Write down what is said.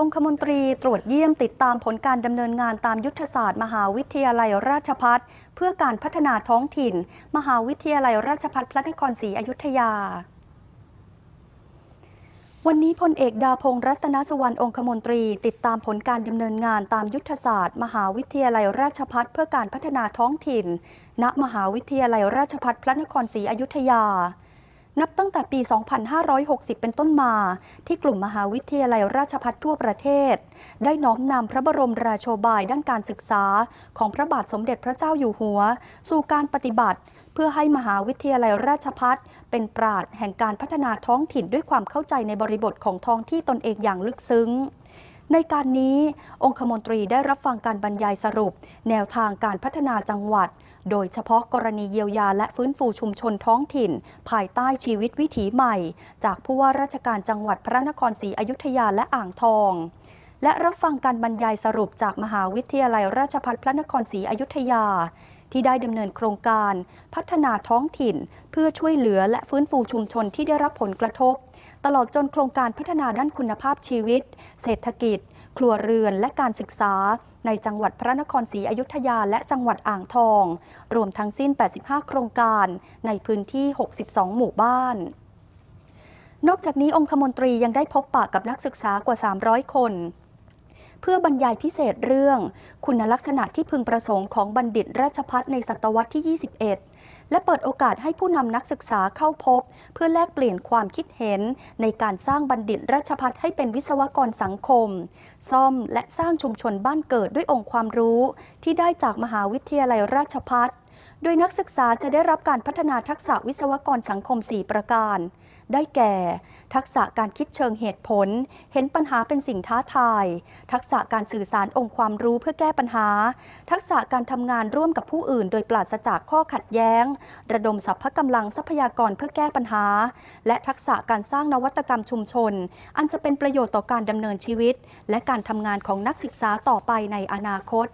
องคมนตรีตรวจเยี่ยมติดตามผลการดำเนินงานตามยุทธศาสตร์ มหาวิทยาลัยราชพัฒเพื่อการพัฒนาท้องถิ่น มหาวิทยาลัยราชพัฒพระนครศรีอยุธยาวันนี้พลเอกดาพงษ์รัตนสุวรรณองคมนตรี ติดตามผลการดำเนินงานตามยุทธศาสตร์ มหาวิทยาลัยราชพัฒเพื่อการพัฒนาท้องถิ่น ณ มหาวิทยาลัยราชพัฒพระนครศรีอยุธยา นับตั้งแต่ปี 2560 เป็นต้นมา ที่กลุ่มมหาวิทยาลัยราชภัฏทั่วประเทศ ได้น้อมนำพระบรมราโชบายด้านการศึกษา ของพระบาทสมเด็จพระเจ้าอยู่หัว สู่การปฏิบัติ เพื่อให้มหาวิทยาลัยราชภัฏเป็นปราดแห่งการพัฒนาท้องถิ่นด้วยความเข้าใจในบริบทของท้องที่ตนเองอย่างลึกซึ้ง ในการนี้องคมนตรีได้รับฟังการบรรยายสรุป แนวทางการพัฒนาจังหวัด โดยเฉพาะกรณีเยียวยาและฟื้นฟูชุมชนท้องถิ่น ภายใต้ชีวิตวิถีใหม่ จากผู้ว่าราชการจังหวัดพระนครศรีอยุธยาและอ่างทอง และรับฟังการบรรยายสรุปจากมหาวิทยาลัยราชภัฏพระนครศรีอยุธยาที่ได้ดำเนินโครงการ พัฒนาท้องถิ่น เพื่อช่วยเหลือและฟื้นฟูชุมชนที่ได้รับผลกระทบ ตลอดจนโครงการพัฒนาด้านคุณภาพชีวิต เศรษฐกิจ ครัวเรือนและการศึกษา ในจังหวัดพระนครศรีอยุธยาและจังหวัดอ่างทอง รวมทั้งสิ้น 85 โครงการในพื้นที่ 62 หมู่บ้านนอกจากนี้องคมนตรียังได้พบปะกับนักศึกษากว่า 300 คน เพื่อบรรยายพิเศษเรื่อง คุณลักษณะที่พึงประสงค์ของบัณฑิตราชพัฒในศตวรรษที่ 21 และเปิดโอกาสให้ผู้นำนักศึกษาเข้าพบ เพื่อแลกเปลี่ยนความคิดเห็น ในการสร้างบัณฑิตราชพัฒให้เป็นวิศวกรสังคม ซ่อมและสร้างชุมชนบ้านเกิดด้วยองค์ความรู้ ที่ได้จากมหาวิทยาลัยราชพัฒ โดยนักศึกษาจะได้รับการพัฒนาทักษะวิศวกรสังคม 4 ประการ ได้แก่ ทักษะการคิดเชิงเหตุผล เห็นปัญหาเป็นสิ่งท้าทาย ทักษะการสื่อสารองค์ความรู้เพื่อแก้ปัญหา ทักษะการทำงานร่วมกับผู้อื่น โดยปราศจากข้อขัดแย้ง ระดมสรรพกำลังทรัพยากรเพื่อแก้ปัญหา และทักษะการสร้างนวัตกรรมชุมชน อันจะเป็นประโยชน์ต่อการดำเนินชีวิต และการทำงานของนักศึกษาต่อไปในอนาคต